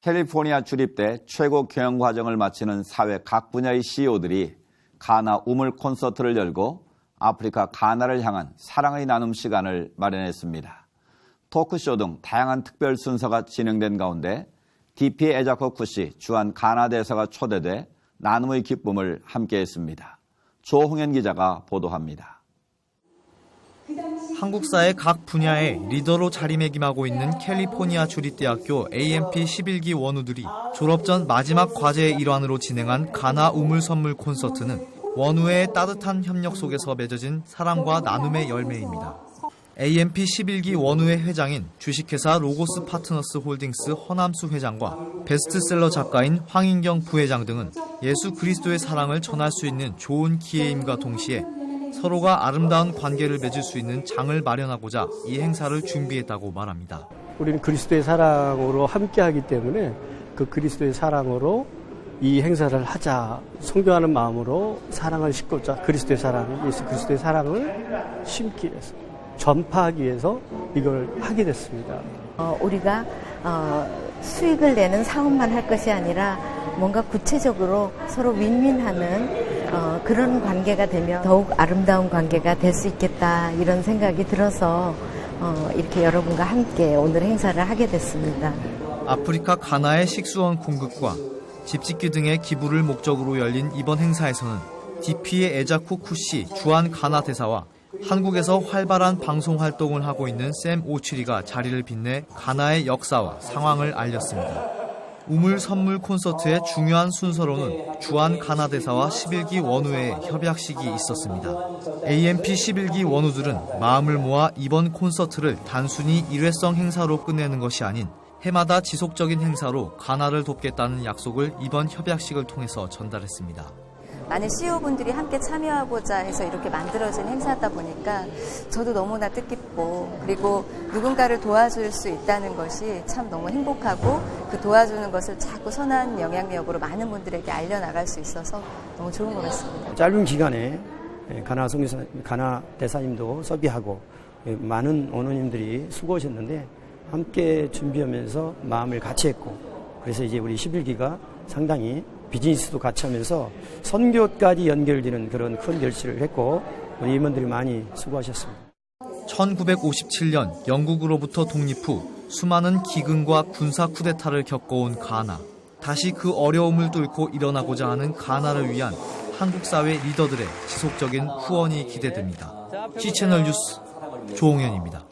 캘리포니아 주립대 최고 교양 과정을 마치는 사회 각 분야의 CEO들이 가나 우물 콘서트를 열고 아프리카 가나를 향한 사랑의 나눔 시간을 마련했습니다. 토크쇼 등 다양한 특별 순서가 진행된 가운데 DP 에자코 쿠시 주한 가나 대사가 초대돼 나눔의 기쁨을 함께했습니다. 조홍현 기자가 보도합니다. 한국사의 각 분야의 리더로 자리매김하고 있는 캘리포니아 주립대학교 AMP 11기 원우들이 졸업 전 마지막 과제의 일환으로 진행한 가나 우물 선물 콘서트는 원우의 따뜻한 협력 속에서 맺어진 사랑과 나눔의 열매입니다. AMP 11기 원우의 회장인 주식회사 로고스 파트너스 홀딩스 허남수 회장과 베스트셀러 작가인 황인경 부회장 등은 예수 그리스도의 사랑을 전할 수 있는 좋은 기회임과 동시에 서로가 아름다운 관계를 맺을 수 있는 장을 마련하고자 이 행사를 준비했다고 말합니다. 우리는 그리스도의 사랑으로 함께하기 때문에 그 그리스도의 사랑으로 이 행사를 하자 성교하는 마음으로 사랑을 싣고자 그리스도의 사랑, 예수 그리스도의 사랑을 심기 위해서 전파하기 위해서 이걸 하게 됐습니다. 어, 우리가 어, 수익을 내는 사업만 할 것이 아니라 뭔가 구체적으로 서로 윈윈하는 어, 그런 관계가 되면 더욱 아름다운 관계가 될 수 있겠다 이런 생각이 들어서 어, 이렇게 여러분과 함께 오늘 행사를 하게 됐습니다. 아프리카 가나의 식수원 공급과 집짓기 등의 기부를 목적으로 열린 이번 행사에서는 DP의 에자쿠 쿠시 주한 가나 대사와 한국에서 활발한 방송 활동을 하고 있는 샘 오츄리가 자리를 빛내 가나의 역사와 상황을 알렸습니다. 우물 선물 콘서트의 중요한 순서로는 주한 가나 대사와 11기 원우의 협약식이 있었습니다. AMP 11기 원우들은 마음을 모아 이번 콘서트를 단순히 일회성 행사로 끝내는 것이 아닌 해마다 지속적인 행사로 가나를 돕겠다는 약속을 이번 협약식을 통해서 전달했습니다. 많은 CEO분들이 함께 참여하고자 해서 이렇게 만들어진 행사다 보니까 저도 너무나 뜻깊고 그리고 누군가를 도와줄 수 있다는 것이 참 너무 행복하고 그 도와주는 것을 자꾸 선한 영향력으로 많은 분들에게 알려나갈 수 있어서 너무 좋은 것 같습니다. 짧은 기간에 가나 성교사, 가나 대사님도 서비하고 많은 원호님들이 수고하셨는데 함께 준비하면서 마음을 같이 했고 그래서 이제 우리 11기가 상당히 비즈니스도 같이 하면서 선교까지 연결되는 그런 큰 결실을 했고 우리 임원들이 많이 수고하셨습니다. 1957년 영국으로부터 독립 후 수많은 기근과 군사 쿠데타를 겪어온 가나. 다시 그 어려움을 뚫고 일어나고자 하는 가나를 위한 한국 사회 리더들의 지속적인 후원이 기대됩니다. C채널 뉴스 조홍현입니다.